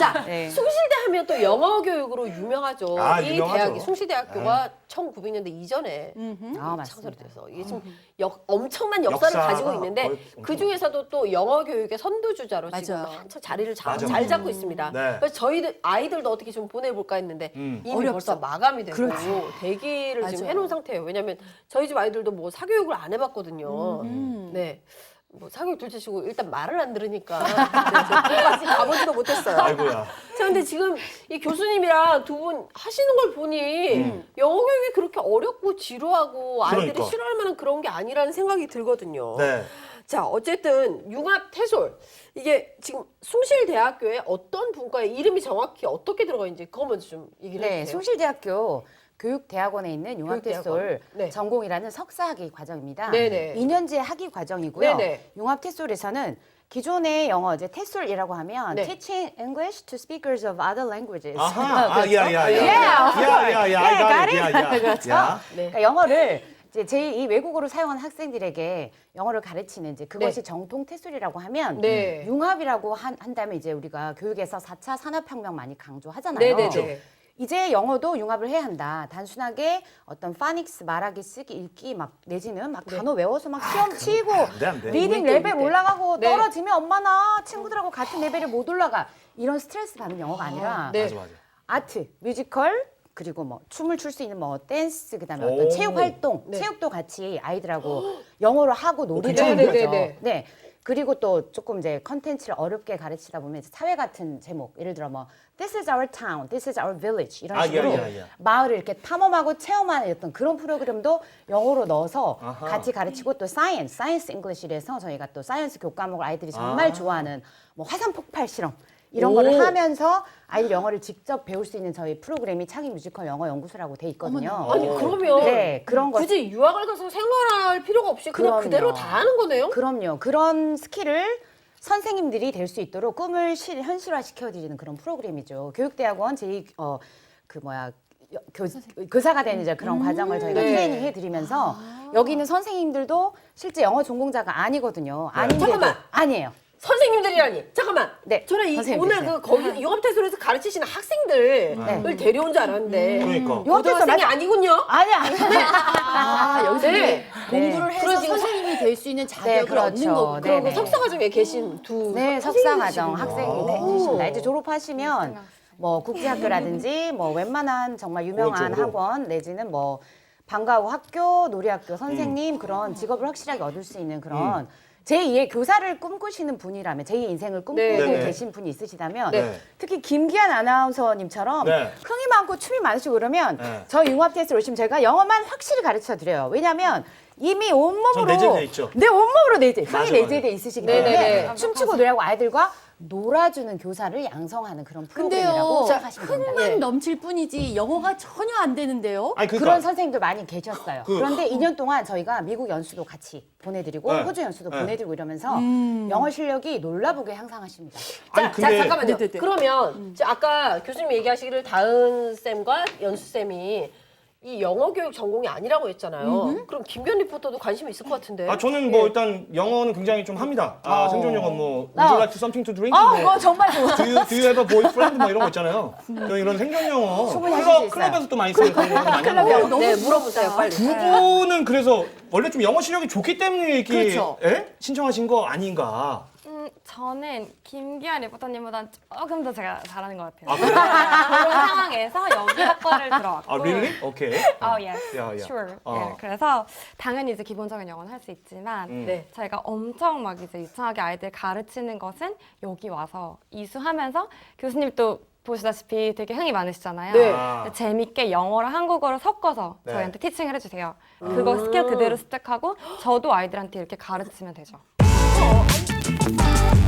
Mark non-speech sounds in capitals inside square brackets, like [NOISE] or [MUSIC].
자, [LAUGHS] 네. 숭실대 하면 또 영어 교육으로 유명하죠. 아, 이 유명하죠. 대학이 숭실대학교가 1900년대 이전에 아, 창설이 맞습니다. 돼서 이게 지금 역, 엄청난 역사를 역사가 가지고 있는데 거의 그 중에서도 또 영어 교육의 선두주자로 지금 맞아요. 한참 자리를 자, 맞아, 잘. 잡고 있습니다. 네. 그래서 저희들 아이들도 어떻게 좀 보내볼까 했는데 음. 이미 어렵죠. 벌써 마감이 되고 그렇죠. 대기를 지금 맞아요. 해놓은 상태예요. 왜냐하면 저희 집 아이들도 뭐 사교육을 안 해봤거든요. 음. 네. 뭐 사교육 둘째치고 일단 말을 안 들으니까 네, 저 끝까지 가보지도 못했어요. 아이고야. 자, 근데 지금 이 교수님이랑 두 분 하시는 걸 보니 영어 교육이 그렇게 어렵고 지루하고 아이들이 그러니까. 싫어할 만한 그런 게 아니라는 생각이 들거든요. 네. 자, 어쨌든 융합 태솔 이게 지금 숭실대학교에 어떤 분과에 이름이 정확히 어떻게 들어가 있는지 그거 먼저 좀 얘기를 네, 해주세요. 숭실대학교 교육대학원에 있는. 융합태솔 네. 전공이라는 석사학위 과정입니다. 네네. 2년제 학위 과정이고요. 네네. 융합태솔에서는 기존의 영어 이제 태솔이라고 하면 네. Teaching English to Speakers of Other Languages. 아하. [LAUGHS] 아, 그렇죠? 야, 야, 야. 야, 야, 야. course. I got it. 네, 야, 야. 그렇죠. 야. 네. 그러니까 영어를 이제 제2 외국어로 사용하는 학생들에게 영어를 가르치는 이제 그것이 네. 정통 태술이라고 하면 네. 융합이라고 한, 한다면 이제 우리가 교육에서 4차 산업혁명 많이 강조하잖아요. 네 네 네. 이제 영어도 융합을 해야 한다. 단순하게 어떤 파닉스 말하기 쓰기 읽기 막 내지는 막 단어 외워서 막 시험 치고 돼, 안 돼. 리딩 레벨. 올라가고 네. 떨어지면 엄마 나 친구들하고 같은 레벨에 못 올라가 이런 스트레스 받는 영어가 아니라 네. 맞아, 맞아. 아트, 뮤지컬 그리고 뭐 춤을 출 수 있는 뭐 댄스 그다음에 오. 어떤 체육 활동, 네. 체육도 같이 아이들하고 [GASPS] 영어로 하고 놀이를 괜찮은 하는 거죠. 거죠. 네네네. 네. 그리고 또 조금 이제 컨텐츠를 어렵게 가르치다 보면 이제 사회 같은 제목 예를 들어 뭐 This is our town, This is our village 이런 아, 식으로 야, 야, 야. 마을을 이렇게 탐험하고 체험하는 어떤 그런 프로그램도 영어로 넣어서 아하. 같이 가르치고 또 사이언스, 사이언스 잉글리시에서 저희가 또 사이언스 교과목을 아이들이 정말 아. 좋아하는 뭐 화산 폭발 실험 이런 오. 거를 하면서 아이들 영어를 직접 배울 수 있는 저희 프로그램이 창의 뮤지컬 영어 연구소라고 돼 있거든요. 아니 그러면 네, 그런 거 굳이 유학을 가서 생활할 필요가 없이 그냥 그럼요. 그대로 다 하는 거네요? 그럼요. 그런 스킬을 선생님들이 될 수 있도록 꿈을 실, 현실화 시켜드리는 그런 프로그램이죠. 교육대학원 제2 어, 그 뭐야 여- 교, 교사가 되는 이제 그런 과정을 저희가 네. 트레이닝 해드리면서 여기 있는 선생님들도 실제 영어 전공자가 아니거든요. 아닌데도 잠깐만. 아니에요. 선생님들이라니 잠깐만 네, 저는 이, 선생님들. 오늘 그 거기 융합태솔에서 가르치시는 학생들을 네. 데려온 줄 알았는데 그러니까. 융합태솔 고등학생이 맞아. 아니군요 아니야. 아니야. [LAUGHS] 아, 여기서 네. 공부를 해서 선생님이 될 수 있는 자격을 그렇죠. 얻는 거고. 네, 그리고 네. 석사 과정에 계신 두 네. 석사과정 학생이 되십니다. 이제 졸업하시면 뭐 국제학교라든지 뭐 웬만한 정말 유명한 그쪽으로? 학원 내지는 뭐 방과후 학교, 놀이학교 선생님 그런 직업을 확실하게 얻을 수 있는 그런 제2의 교사를 꿈꾸시는 분이라면 제2의 인생을 꿈꾸고 네. 네네. 계신 분이 있으시다면 네. 특히 김기한 아나운서님처럼 네. 흥이 많고 춤이 많으시고 그러면 네. 저 융합 테스트 오시면 제가 영어만 확실히 가르쳐 드려요. 왜냐하면 이미 온몸으로 내재돼 있죠. 네 온몸으로 내재 흥이 맞아, 내재돼 있으시기 네네네. 때문에 춤추고 노래하고 아이들과 놀아주는 교사를 양성하는 그런 프로그램이라고 생각하시면 됩니다. 흥만 예. 넘칠 뿐이지 영어가 전혀 안 되는데요. 아니 그런 그러니까 선생님들 많이 계셨어요. 그- 그, 런데 2년 동안 저희가 미국 연수도 같이 보내드리고 네. 호주 연수도 네. 보내드리고 이러면서 영어 실력이 놀라보게 향상하십니다. 자, 아니, 자 근데- 잠깐만요. 네네네. 그러면 저 아까 교수님 얘기하시기를 다은 쌤과 연수 쌤이 이 영어 교육 전공이 아니라고 했잖아요. 그럼 김변 리포터도 관심이 있을 것 같은데. 아 저는 뭐 일단 영어는 굉장히 좀 합니다. 아 어. 생존 영어 뭐 Would 어. you like something to drink? 어, 뭐, 그거 정말 좋아. Do you, do you have a boyfriend? 뭐 이런 거 있잖아요. 저 이런 생존 영어 충분히 하실 수 클럽, 있어요. 클럽에서 또 많이 쓰는 그런 거 많이 클럽이요? 하는데 너무 네, 부럽다. 물어보세요, 빨리. 두 분은 그래서 원래 좀 영어 실력이 좋기 때문에 이렇게 그렇죠. 예? 신청하신 거 아닌가? 음, 저는 김기한 리포터님보다는 조금 더 제가 잘하는 것 같아요. 아, 그래요? 그런 상황에서 여기 학과를 들어왔고. 아 really? 오케이. [LAUGHS] Oh yes, 야, 야. sure. 어. 네, 그래서 당연히 이제 기본적인 영어는 할 수 있지만 음. 네. 저희가 엄청 막 이제 유창하게 아이들 가르치는 것은 여기 와서 이수하면서 교수님 또 보시다시피 되게 흥이 많으시잖아요. 네. 아. 재밌게 영어랑 한국어를 섞어서 네. 저희한테 티칭을 해주세요. 그거 스킬 그대로 습득하고 저도 아이들한테 이렇게 가르치면 되죠. you